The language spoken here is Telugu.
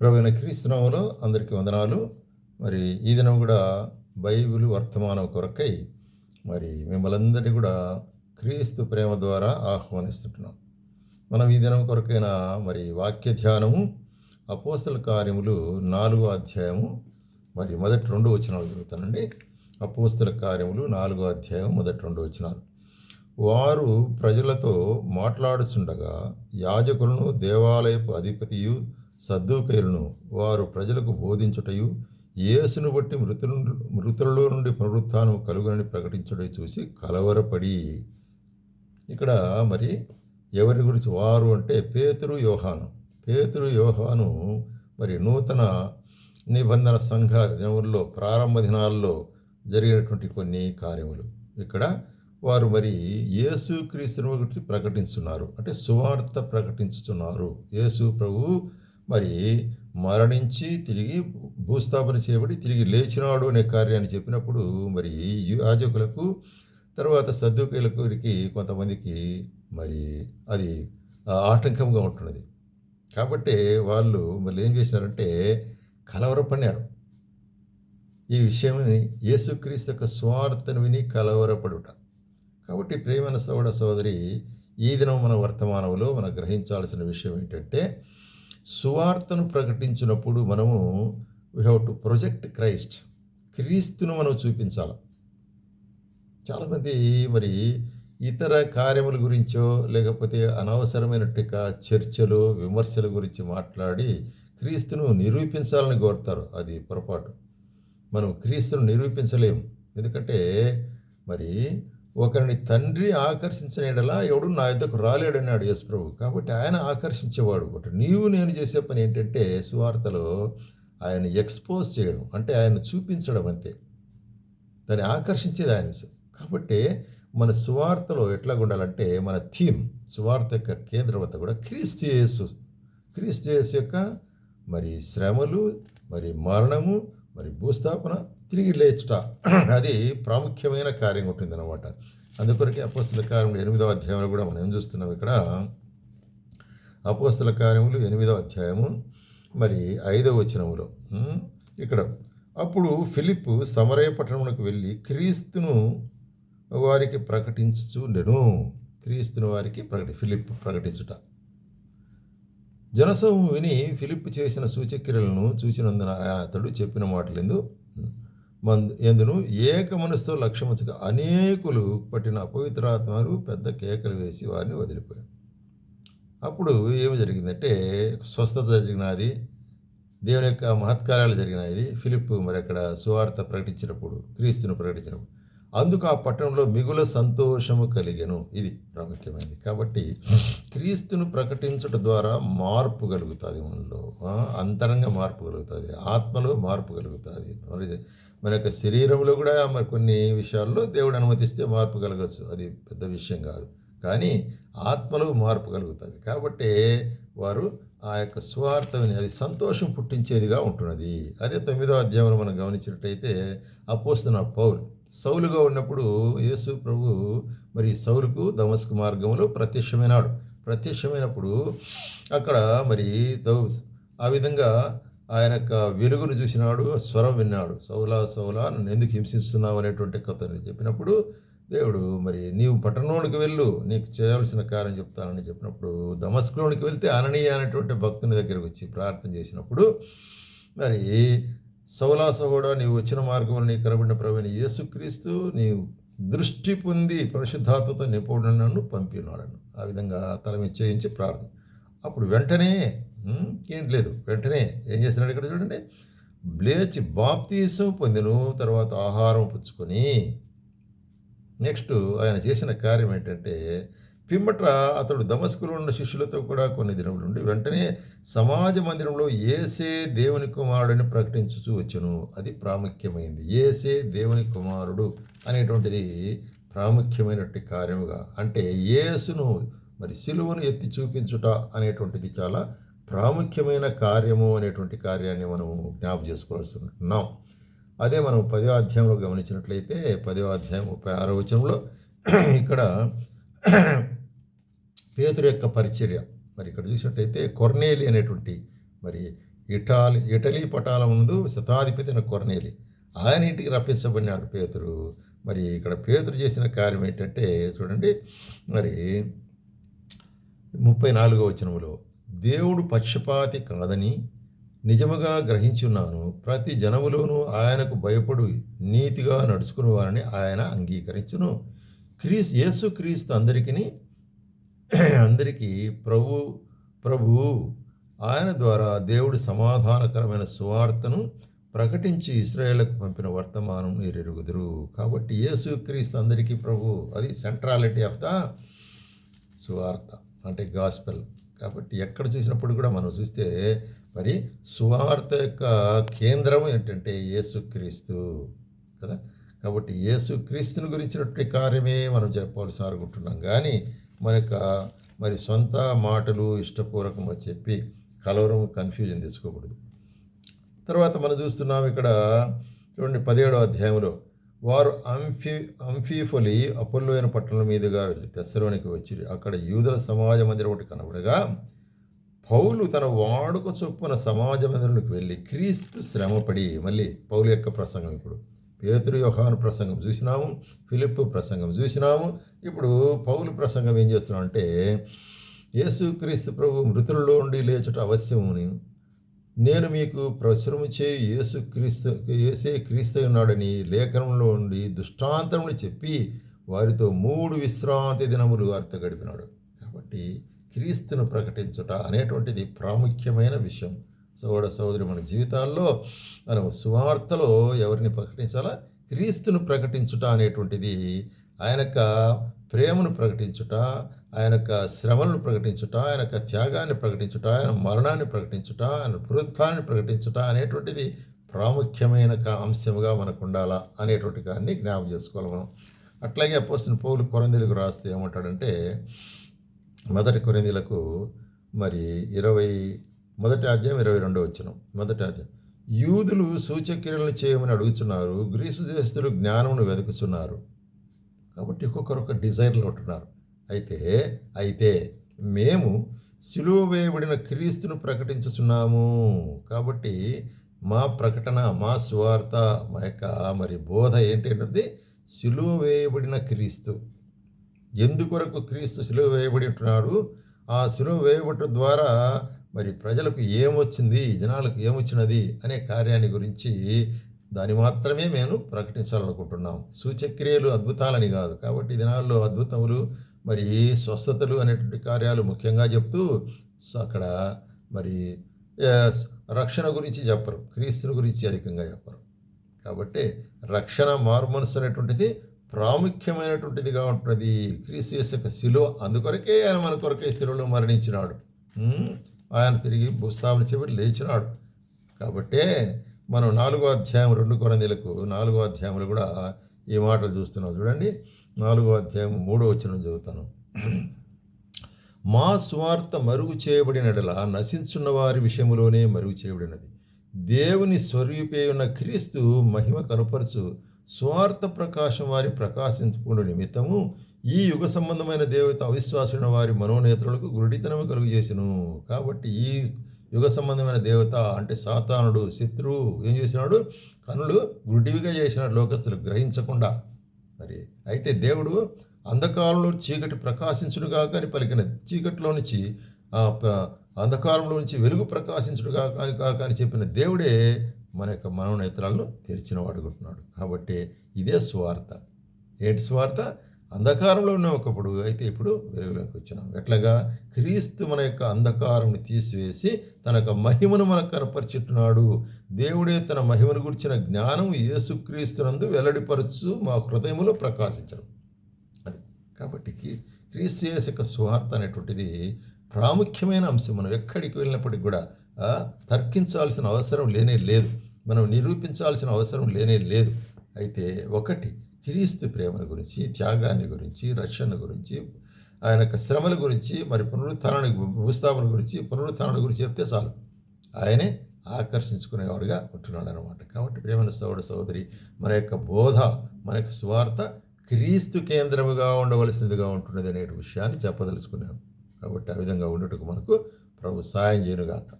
ప్రవీణ క్రీస్తునామలో అందరికీ వందనాలు. మరి ఈ దినం కూడా బైబిల్ వర్తమానం కొరకై మరి మిమ్మల్ందరినీ కూడా క్రీస్తు ప్రేమ ద్వారా ఆహ్వానిస్తుంటున్నాం. మనం ఈ దినం కొరకైన మరి వాక్య ధ్యానము అపోస్తల కార్యములు నాలుగో అధ్యాయము మరి మొదటి రెండు వచనాలు చదువుతానండి. అపోస్తల కార్యములు నాలుగో అధ్యాయం మొదటి రెండు వచనాలు. వారు ప్రజలతో మాట్లాడుచుండగా యాజకులను దేవాలయపు అధిపతియు సద్దుకైలను వారు ప్రజలకు బోధించుటయు యేసును బట్టి మృతులు మృతులలో నుండి పునరుత్నం కలుగునని ప్రకటించడం చూసి కలవరపడి. ఇక్కడ మరి ఎవరి గురించి వారు అంటే పేతురు యోహాను. పేతురు యోహాను మరి నూతన నిబంధన సంఘ దినముల్లో ప్రారంభ దినాల్లో జరిగినటువంటి కొన్ని కార్యములు. ఇక్కడ వారు మరి యేసు క్రీస్తుని గురించి ప్రకటించున్నారు. అంటే సువార్త ప్రకటించుతున్నారు యేసు ప్రభు మరి మరణించి తిరిగి భూస్థాపన చేయబడి తిరిగి లేచినాడు అనే కార్యాన్ని చెప్పినప్పుడు మరి యాజకులకు తర్వాత సద్దుకైలకు కొంతమందికి మరి అది ఆటంకంగా ఉంటున్నది. కాబట్టి వాళ్ళు మళ్ళీ ఏం చేసినారంటే కలవరపడినారు. ఈ విషయం యేసుక్రీస్తు యొక్క స్వార్థను విని కలవరపడుట. కాబట్టి ప్రేమైన సోడ సోదరి ఈ దినం మన వర్తమానంలో మనం గ్రహించాల్సిన విషయం ఏంటంటే సువార్తను ప్రకటించినప్పుడు మనము we have to project Christ క్రీస్తును మనం చూపించాలి. చాలామంది మరి ఇతర కార్యముల గురించో లేకపోతే అనవసరమైనట్టుగా చర్చలు విమర్శల గురించి మాట్లాడి క్రీస్తును నిరూపించాలని కోరుతారు. అది పొరపాటు. మనం క్రీస్తును నిరూపించలేము. ఎందుకంటే మరి ఒకరిని తండ్రి ఆకర్షించిన ఎడలా ఎవడు నా యుద్ధకు రాలేడన్నాడు యేసు ప్రభు. కాబట్టి ఆయన ఆకర్షించేవాడు ఒకటి. నీవు నేను చేసే పని ఏంటంటే సువార్తలో ఆయన ఎక్స్పోజ్ చేయడం అంటే ఆయన చూపించడం అంతే. దాన్ని ఆకర్షించేది ఆయన కాబట్టి మన సువార్తలో ఎట్లా ఉండాలంటే మన థీమ్ సువార్త యొక్క కేంద్రవత కూడా క్రీస్తు యేసు. క్రీస్తు యేసు యొక్క మరి శ్రమలు మరి మరణము మరి భూస్థాపన తిరిగి లేచుట. అది ప్రాముఖ్యమైన కార్యం ఉంటుంది అనమాట అందుకొరకే అపోస్తుల కార్యములు ఎనిమిదవ అధ్యాయంలో కూడా మనం ఏం చూస్తున్నాం ఇక్కడ? అపోస్తుల కార్యములు ఎనిమిదవ అధ్యాయము మరి ఐదవ వచనములో. ఇక్కడ అప్పుడు ఫిలిప్ సమరయ పట్టణమునకు వెళ్ళి క్రీస్తును వారికి ప్రకటించుచుండెను. క్రీస్తును వారికి ప్రకటి ఫిలిప్ ప్రకటించుట. జనసమూహం విని ఫిలిప్ చేసిన సూచక్రియలను చూసినందున అతడు చెప్పిన మాటలందు ఎందును ఏక మనసుతో లక్ష్యముంచగా అనేకులు పట్టిన అపవిత్రాత్మలు పెద్ద కేకలు వేసి వారిని వదిలిపోయారు. అప్పుడు ఏమి జరిగిందంటే స్వస్థత జరిగినది దేవుని యొక్క మహత్కార్యాలు జరిగినది ఫిలిప్ మరి అక్కడ సువార్త ప్రకటించినప్పుడు క్రీస్తును ప్రకటించినప్పుడు అందుకు ఆ పట్టణంలో మిగుల సంతోషము కలిగను. ఇది ప్రాముఖ్యమైనది. కాబట్టి క్రీస్తును ప్రకటించడం ద్వారా మార్పు కలుగుతుంది మనలో. అంతరంగ మార్పు కలుగుతుంది. ఆత్మలో మార్పు కలుగుతుంది. మరి మన యొక్క శరీరంలో కూడా మరి కొన్ని విషయాల్లో దేవుడు అనుమతిస్తే మార్పు కలగచ్చు. అది పెద్ద విషయం కాదు. కానీ ఆత్మలో మార్పు కలుగుతుంది. కాబట్టి వారు ఆ యొక్క స్వార్థమని అది సంతోషం పుట్టించేదిగా ఉంటున్నది. అదే తొమ్మిదో అధ్యాయంలో మనం గమనించినట్టయితే అపోస్తున్న పౌలు సౌలుగా ఉన్నప్పుడు యేసు ప్రభు మరి సౌలుకు దమస్కు మార్గంలో ప్రత్యక్షమైనాడు. ప్రత్యక్షమైనప్పుడు అక్కడ మరి ఆ విధంగా ఆయన యొక్క వెలుగును చూసినాడు స్వరం విన్నాడు. సౌలా సౌలా నన్ను ఎందుకు హింసిస్తున్నావు అనేటువంటి కథని చెప్పినప్పుడు దేవుడు మరి నీవు పట్టణంలోనికి వెళ్ళు నీకు చేయాల్సిన కార్యం చెప్తానని చెప్పినప్పుడు దమస్కులోనికి వెళ్తే అననీయ అనేటువంటి భక్తుని దగ్గరకు వచ్చి ప్రార్థన చేసినప్పుడు మరి సౌలా కూడా నీవు వచ్చిన మార్గంలో నీకు కనబడిన ప్రవీణ యేసుక్రీస్తు నీవు దృష్టి పొంది పరిశుద్ధాత్మతో నిపుణుడు నన్ను పంపినాడను ఆ విధంగా తల మీద చేయించి ప్రార్థన. అప్పుడు వెంటనే ఏం లేదు. వెంటనే ఏం చేస్తున్నాడు ఇక్కడ చూడండి. లేచి బాప్తీసం పొందిను తర్వాత ఆహారం పుచ్చుకొని నెక్స్ట్ ఆయన చేసిన కార్యం ఏంటంటే పిమ్మట అతడు దమస్కులో ఉన్న శిష్యులతో కూడా కొన్ని దినములు ఉండి వెంటనే సమాజ మందిరంలో ఏసే దేవుని కుమారుడిని ప్రకటించుచూ వచ్చును. అది ప్రాముఖ్యమైంది. ఏసే దేవుని కుమారుడు అనేటువంటిది ప్రాముఖ్యమైనటువంటి కార్యముగా. అంటే యేసును మరి సిలువను ఎత్తి చూపించుట అనేటువంటిది చాలా ప్రాముఖ్యమైన కార్యము అనేటువంటి కార్యాన్ని మనము జ్ఞాపం చేసుకోవాల్సి ఉంటున్నాం అదే మనం పదో అధ్యాయంలో గమనించినట్లయితే పదో అధ్యాయం ముప్పై ఆరో వచనంలో ఇక్కడ పేతురు యొక్క పరిచర్య. మరి ఇక్కడ చూసినట్టయితే కొర్నేలి అనేటువంటి మరి ఇటాలి ఇటలీ పటాల ముందు శతాధిపతి అయిన కొరనేలి. ఆయన ఇంటికి రప్పించబడినాడు పేతురు. మరి ఇక్కడ పేతురు చేసిన కార్యం ఏంటంటే చూడండి మరి ముప్పై నాలుగో వచనంలో దేవుడు పక్షపాతి కాదని నిజముగా గ్రహించున్నాను. ప్రతి జనములోనూ ఆయనకు భయపడు నీతిగా నడుచుకునేవారని ఆయన అంగీకరించును. క్రీస్ యేసు క్రీస్తు అందరికీ అందరికీ ప్రభు ప్రభు ఆయన ద్వారా దేవుడి సమాధానకరమైన సువార్తను ప్రకటించి ఇస్రాయేళ్ళకు పంపిన వర్తమానం మీరు ఎరుగుదురు కాబట్టి యేసు క్రీస్తు అందరికీ ప్రభు. అది సెంట్రాలిటీ ఆఫ్ ద సువార్త అంటే గాస్పెల్ కాబట్టి ఎక్కడ చూసినప్పుడు కూడా మనం చూస్తే మరి సువార్త యొక్క కేంద్రం ఏంటంటే యేసుక్రీస్తు కదా? కాబట్టి యేసుక్రీస్తుని గురించినటువంటి కార్యమే మనం చెప్పవలసి అనుకుంటున్నాం. కానీ మన యొక్క మరి సొంత మాటలు ఇష్టపూర్వకంగా చెప్పి కలవరం కన్ఫ్యూజన్ తీసుకోకూడదు. తర్వాత మనం చూస్తున్నాం ఇక్కడ చూడండి పదిహేడో అధ్యాయంలో వారు అంఫి అంఫీఫొలి అపోల్లోయన పట్టణం మీదుగా వెళ్ళి తెస్సలోనికి వచ్చి అక్కడ యూదుల సమాజ మందిరం ఒకటి కనబడగా పౌలు తన వాడుక చొప్పున సమాజ మందిరంలోకి వెళ్ళి క్రీస్తు శ్రమపడి మళ్ళీ పౌలు యొక్క ప్రసంగం ఇప్పుడు. పేతురు యోహాను ప్రసంగం చూసినాము ఫిలిప్ ప్రసంగం చూసినాము. ఇప్పుడు పౌలు ప్రసంగం ఏం చేస్తున్నాం అంటే యేసు క్రీస్తు ప్రభు మృతులలో ఉండి లేచుట అవశ్యముని నేను మీకు ప్రచురము చేయి యేసు క్రీస్తు యేసే క్రీస్తు ఉన్నాడని లేఖనంలో ఉండి దుష్టాంతముని చెప్పి వారితో మూడు విశ్రాంతి దినములు వారితో గడిపినాడు. కాబట్టి క్రీస్తును ప్రకటించుట అనేటువంటిది ప్రాముఖ్యమైన విషయం. సోదర సోదరి మన జీవితాల్లో మనం సువార్తలో ఎవరిని ప్రకటించాలా? క్రీస్తును ప్రకటించుట అనేటువంటిది ఆయన యొక్క ప్రేమను ప్రకటించుట ఆయన యొక్క శ్రమలను ప్రకటించుట ఆయన యొక్క త్యాగాన్ని ప్రకటించుట ఆయన మరణాన్ని ప్రకటించుట ఆయన పునరుత్థాన్ని ప్రకటించుట అనేటువంటిది ప్రాముఖ్యమైన అంశముగా మనకు ఉండాలా అనేటువంటి దాన్ని జ్ఞాపం చేసుకోవాలి మనం. అట్లాగే పోసిన పౌలు కొరందీలకు రాస్తే ఏమంటాడంటే మొదటి కొరందీలకు మరి ఇరవై మొదటి అధ్యాయం ఇరవై రెండో వచ్చిన మొదటి అధ్యాయం. యూదులు సూచక్రియలను చేయమని అడుగుతున్నారు గ్రీసు దేశస్తులు జ్ఞానమును వెతుకుతున్నారు కాబట్టి ఒక్కొక్కరు ఒక డిజైన్లో ఉంటున్నారు. అయితే అయితే మేము సిలువ వేయబడిన క్రీస్తును ప్రకటించుచున్నాము. కాబట్టి మా ప్రకటన మా స్వార్థ మా యొక్క మరి బోధ ఏంటంటే సిలువ వేయబడిన క్రీస్తు. ఎందుకొరకు క్రీస్తు సిలువ వేయబడి ఉంటున్నాడు? ఆ సిలువ వేయబడటం ద్వారా మరి ప్రజలకు ఏమొచ్చింది? జనాలకు ఏమొచ్చినది? అనే కార్యాన్ని గురించి దాన్ని మాత్రమే మేము ప్రకటించాలనుకుంటున్నాం. సూచక్రియలు అద్భుతాలని కాదు. కాబట్టి దినాల్లో అద్భుతములు మరి స్వస్థతలు అనేటువంటి కార్యాలు ముఖ్యంగా చెప్తూ అక్కడ మరి రక్షణ గురించి చెప్పరు. క్రీస్తుని గురించి అధికంగా చెప్పరు. కాబట్టి రక్షణ మార్మన్స్ అనేటువంటిది ప్రాముఖ్యమైనటువంటిదిగా ఉంటుంది క్రీస్తు యొక్క శిలువ. అందుకొరకే ఆయన మన కొరకే శిలువలో మరణించినాడు. ఆయన తిరిగి భూస్థాపన చెప్పి లేచినాడు. కాబట్టే మనం నాలుగో అధ్యాయం రెండు కొరందీలకు నాలుగో అధ్యాయంలో కూడా ఈ మాటలు చూస్తున్నాం. చూడండి. నాలుగో అధ్యాయం మూడో వచ్చిన చదువుతాను. మా స్వార్థ మరుగు చేయబడినడల నశించున్న వారి విషయంలోనే మరుగు చేయబడినది. దేవుని స్వరూపే ఉన్న క్రీస్తు మహిమ కనుపరచు స్వార్థ ప్రకాశం వారి ప్రకాశించుకున్న నిమిత్తము ఈ యుగ సంబంధమైన దేవత అవిశ్వాసమైన వారి మనోనేతలకు గురుడితనము కలుగు చేసిను కాబట్టి ఈ యుగ సంబంధమైన దేవత అంటే సాతానుడు శత్రువు ఏం చేసినాడు? కనులు గుడివిగా చేసినాడు లోకస్తులు గ్రహించకుండా. మరి అయితే దేవుడు అంధకారంలో చీకటి ప్రకాశించుడుగా అని పలికిన చీకటిలో నుంచి అంధకారంలో నుంచి వెలుగు ప్రకాశించుడుగా కాని కాక అని చెప్పిన దేవుడే మన యొక్క మనోనేత్రాలను తెరిచిన వాడుకుంటున్నాడు కాబట్టి ఇదే స్వార్థ. ఏంటి స్వార్థ? అంధకారంలో ఉన్న ఒకప్పుడు అయితే ఇప్పుడు వెలుగులోకి వచ్చినాం. ఎట్లాగా? క్రీస్తు మన యొక్క అంధకారంను తీసివేసి తన యొక్క మహిమను మనకు కనపరిచిట్టున్నాడు దేవుడే తన మహిమను గురించిన జ్ఞానం యేసుక్రీస్తునందు వెల్లడిపరచు మా హృదయంలో ప్రకాశించడం. అది. కాబట్టి క్రీస్తు యేసు యొక్క స్వార్థ అనేటువంటిది ప్రాముఖ్యమైన అంశం. మనం ఎక్కడికి వెళ్ళినప్పటికి కూడా తర్కించాల్సిన అవసరం లేనే లేదు. మనం నిరూపించాల్సిన అవసరం లేనే లేదు. అయితే ఒకటి క్రీస్తు ప్రేమను గురించి త్యాగాన్ని గురించి రక్షణ గురించి ఆయన యొక్క శ్రమల గురించి మరి పునరుత్థాన భూస్థాపన గురించి పునరుత్థాన గురించి చెప్తే చాలు. ఆయనే ఆకర్షించుకునేవాడుగా ఉంటున్నాడు అనమాట కాబట్టి ప్రేమైన సోదర సోదరి మన యొక్క బోధ మన యొక్క స్వార్థ క్రీస్తు కేంద్రముగా ఉండవలసినదిగా ఉంటున్నది అనే విషయాన్ని చెప్పదలుచుకున్నాను. కాబట్టి ఆ విధంగా ఉండటకు మనకు ప్రభు సాయం చేయనుగాక.